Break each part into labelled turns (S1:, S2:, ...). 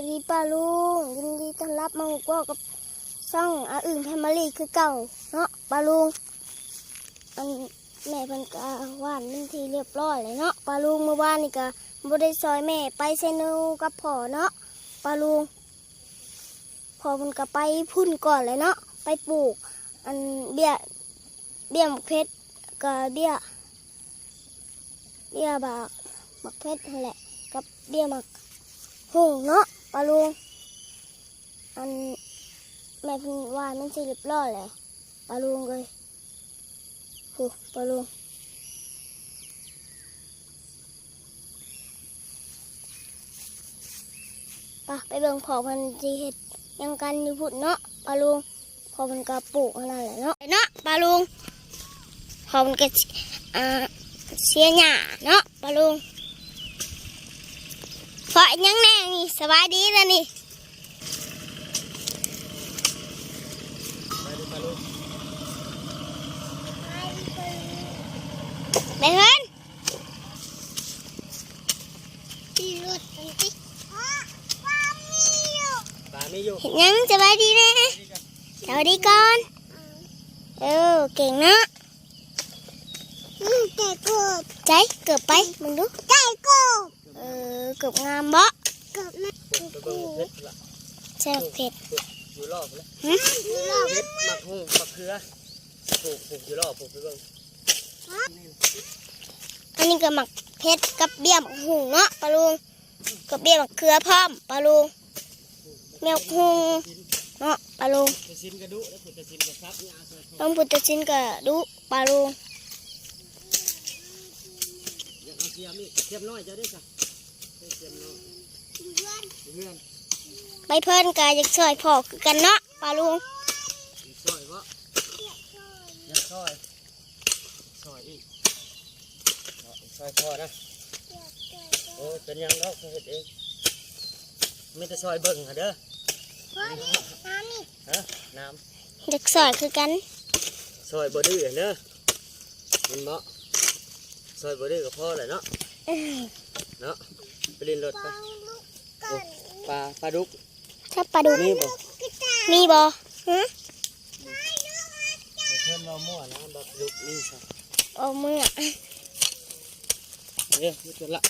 S1: วัสดีป้าลุงยินดีต้อนรับมาหกว่ากับซ่องอาอื่นแฟมิลี่คือเก่าเนาะป้าลุงอันแม่เพิ่นก็ว่านเป็นทีเรียบร้อยเลยเนาะป้าลุงเมื่อวานนี่ก็บ่ได้ซอยแม่ไปเซนูกับพ่อเนาะป้าลุงพ่อเพิ่นก็ไปพุ่นก่อนเลยเนาะไปปลูก อันเบี้ยเบี้ยหมกเพชรกับเบี้ยเบี้ยบากหมกเพชรนั่นแหละกับเบี้ยหมักหงเนาะ ปลาลุงอันแม่พิ่นว่ามันสิเรียบร้อยเลยปลาลุงเลยหูปลาลุงปะไปเบิ่งพอมันสิเฮ็ดยังกันอยู่พุ่นเนาะปลาลุงพอมันก็ปลูกอันนั่นแหละเนาะเนาะปลาลุงพอมันก็อ่าเสียหญ้าเนาะปลาลุงาะยังแน่นี่สบายดีแล้วนี่ไปเพื่อนที่รถมันติ
S2: ปลาไม่อยู่
S1: เห็นยังสบายดีนะสวัสดีก่อนเออเก่งเนาะใจกบใจเกือบไปมึงดูใจกบเออเกือบงามบ่เกือบนะ
S2: ไปเบิ่งเพชรละ
S1: ใช่เผ็ด
S2: อยู่รอบเลย
S1: หึ
S2: เพชรหมักหุ่งมักเขือปลูกปลูกอยู่รอบปลูกไปเบิ่ง
S1: อันนี้ก็หมักเพชรกับเบี้ยหมักหุงเนาะปลาลุงกับเบี้ยหมักเขือพร้อมปลาลุงเมียหุงเนาะปลาลุง
S2: จะซินกระดุแล้วขุดจะซินกระ
S1: ดุปลาลุง
S2: เทียมนี่เทียมน้อยจะได้จ้ะ ได้เทียมน้อยเพื่อน
S1: ไปเพิ่นก็อยากช่วยพ่อคือกันเนาะปลาลุง
S2: อีกซอยวะอยังซอยซอยอีกเอาอีกซอยพอนะโอ้ยเป็นยังแล้วเขาเห็ดเองไม่แต่ซอยเบิ่งค่ะเด้อฮะน้ำ
S1: อยากช่วยคือกัน
S2: ซอยบอดี้เนอะเห็นบ่ซอยบอดี้ก็พอแหละเนาะเนาะ ไปเล่นรถไปโอ้ปลาปลาดุก
S1: ถ้าปลาดุก
S2: นี่บ่
S1: มีบ่ฮะ
S2: เพิ่นเรามั่วนะบักดุกนี่ซะ
S1: เอามืออะ
S2: เด้อนี่เกิดละ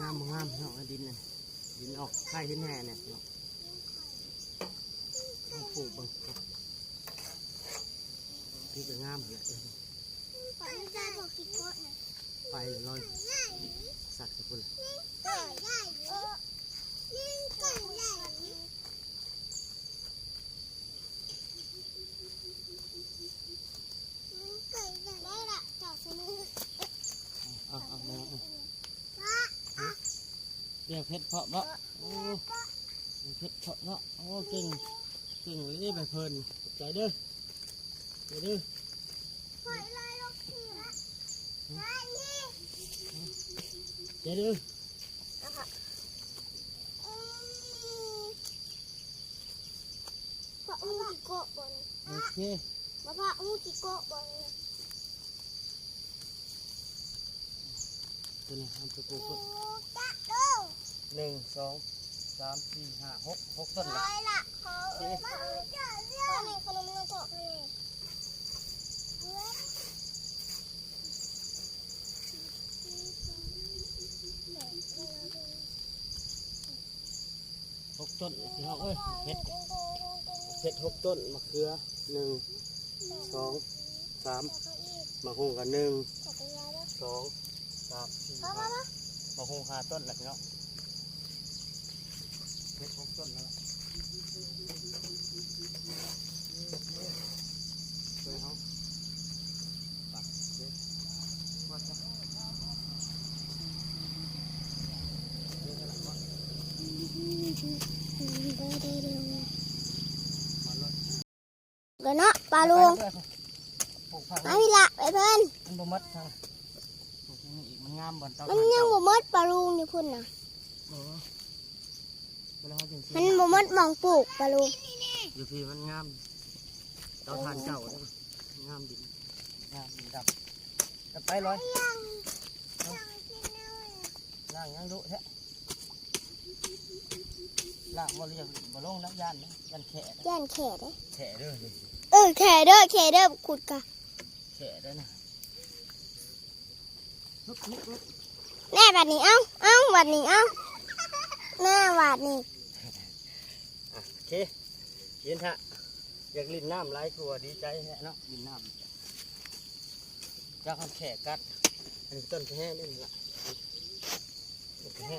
S2: งามบ่งามพี่น้องเอาดินน่ะดินออกไข่เห็นแห่เนี่ยพี่น้องปลูกบังพี่ก็งามเลยไปเลยลอยสัตว์กับคนเรีย กเพชรเพาะเนาะโอ้เพชรเพาะเนาะโอ้เก่งเก่งเลยไปเพลินขอบใจเด้อใจเด้อ
S1: ปล่อยลอยลงทีละไอ้นี่
S2: ใจเด้อ
S1: นะคะอืมพระอูจิโกะบน
S2: โอเค
S1: มาพระอูจิโกะบน
S2: ตัวนี้ทำตัวปลูก
S1: โอ้
S2: ก่อน
S1: ตะโต
S2: หนึ่งสองสามสี่ห้าหกหกต้น
S1: ล
S2: ละ
S1: อยละเขามาเจ้าเจ้ามีขนมนกอกนี่
S2: หกต้นพี่น้องเอ้ยเพชรเพชรหกต้นมะเขือหนึ่งสองสามมะฮุงกันหนึ่งสองสามสี่ห้ามะฮุงห้าต้นละพี่น้อง เพชรหกต้นแล้วล่ะสวยเขาปักเด็ดวัดนะเดี๋ยวจะหลังวัดมาเลย
S1: กันเนาะปลาลุง
S2: ปลูกผัก
S1: มาพี่ละไปเพิ่น
S2: มันบ่มัดทางปลูกนี่อีกมันงามบ่อนเตา
S1: มัน
S2: ถ่าน
S1: ยัง
S2: เจ้า
S1: บ่หมดปลาลุงนี่พุ่นน่ะ มันบ่หมดหมองปลูกปลาลุง
S2: อยู่พี่มันงามเตาถ่านเจ้าเด้องามดินงามดินดำจะไปร้อยล่างยังดุแท้ล่างบ่เรียกบ่ลงนักยานนะยันแขะนะ
S1: ย่านแขเด้
S2: แขะเด้อนี่
S1: เออแขเด้อแขเด้อขุดกะ
S2: แขะเด้อนะลุกลุกลุก
S1: แน่บัดนี้เอ้าเอ้าบัดนี้เอ้า แน่บัดนี้
S2: อะโอเคยินฮะอยากลิ้นน้ำไหลายกลัวดีใจแฮะเนาะลิ้นน้ำจากคำแขะกัดอันนี้ต้นแค่นี่ล่ะต้นแค่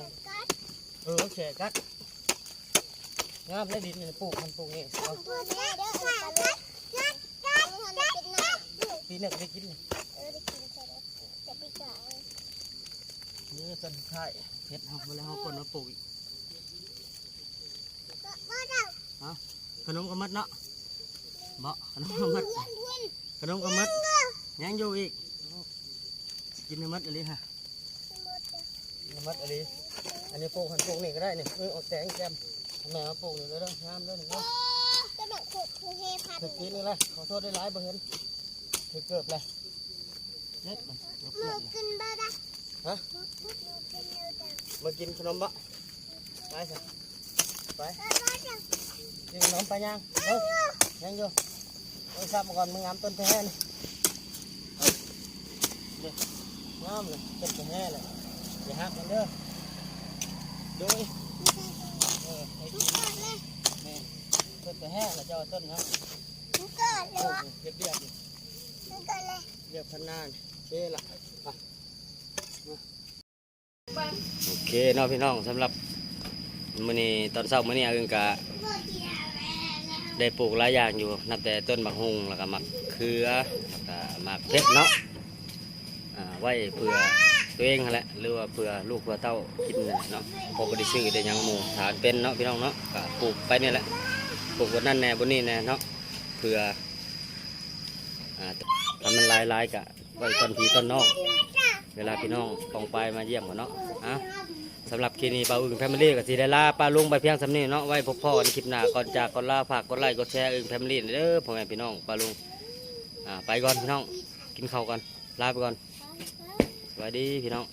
S2: เออแขะกัดงามเลยดินนี่ปลูกมันปลูกนี่เอา
S1: เพิ่นแน่เด้อปลาลุงกัดกัดกัดเป็นน้ำ
S2: ปีหนึ่งได้กินเลย
S1: เออได้กินแค่เด้อแต่ปีกา
S2: นี่ต้นไทยเพชรเอาเวลาเขาคนมาปลูกอีก
S1: บ่ เด้อ
S2: ขนมกระมัดเนาะเบาขนมกระมัด
S1: เพื่อนเพื่อน
S2: ขนมกระมัดยังอยู่อีก กินกระมัดอะไรฮะกระมัดอะไรอันนี้ปลูกหันปลูกนี่ก็ได้นี่เออเออกแตงแกมแม่มาปลูกนี่เลยเด้องามเลยนี่เนาะ
S1: กระโดดขุดคือเฮพัน
S2: ถึกปีนี่เลยขอโทษได้หลายบ่เห็นถึกเกือบเลยเน็ดมันยก
S1: มื
S2: เลิ
S1: อกกินบ้าด้
S2: ฮะ
S1: มือกินเร็วจัง
S2: มากินขนมบะไปสิ ไป
S1: บ้าจัง
S2: กินขนมไปยังเออยังอยู่โอ้ยซับมาก่อนมึงงามต้นแท้นี่เอาเด็กงามเลยต้นแท้เลยอย่าหักมันเด้อดูอีเออให้
S1: ทุ
S2: กิ
S1: ก
S2: น
S1: คนเลย
S2: นี่ต้นแท้แล้วเจ้าต้นนะ
S1: ทุกคนเล
S2: ปลู
S1: ย
S2: กนี่เรียบเรียบๆนี่
S1: ทุกคนเลย
S2: เรียบพันนานโอเคละไปโอเคเน้องพี่น้องสำหรับ มื้อนี้ตอนเช้ามื้อนี้อาอึงกะได้ปลูกหลายอย่างอยู่นับแต่ต้นบักฮุงแล้วก็มักเขือแล้วก็มักเพชรเนาะอ่าไว้เพื่อตัวเองกันแหละหรือว่าเพื่อลูกเพื่อเต้ากินเนาะพอบ่ได้ซื้อได้ยังหมู่ทานเป็นเนาะพี่น้องเนาะก็ปลูกไปนี่แหละปลูกบนนั่นแน่บนนี่แน่เนาะเพื่อทำมันลายๆกะไว้ต้นพีต้นนอก เวลาพี่น้องปองไปมาเยี่ยมกันเนาะอะสำหรับคลิปนี้ปลาอึ่งแฟมิลี่กับสีได้ลาปลาลุงไปเพียงสำนีเนาะไว้พบพ่อในคลิปหน้าก่อนจากก่อนลาฝากกดไลค์กดแชร์อึ่งแฟมิลี่เด้อพ่อแม่พี่น้องปลาลุงอ่าไปก่อนพี่น้องกินข้าวก่อนลาไปก่อนสวัสดีพี่น้อง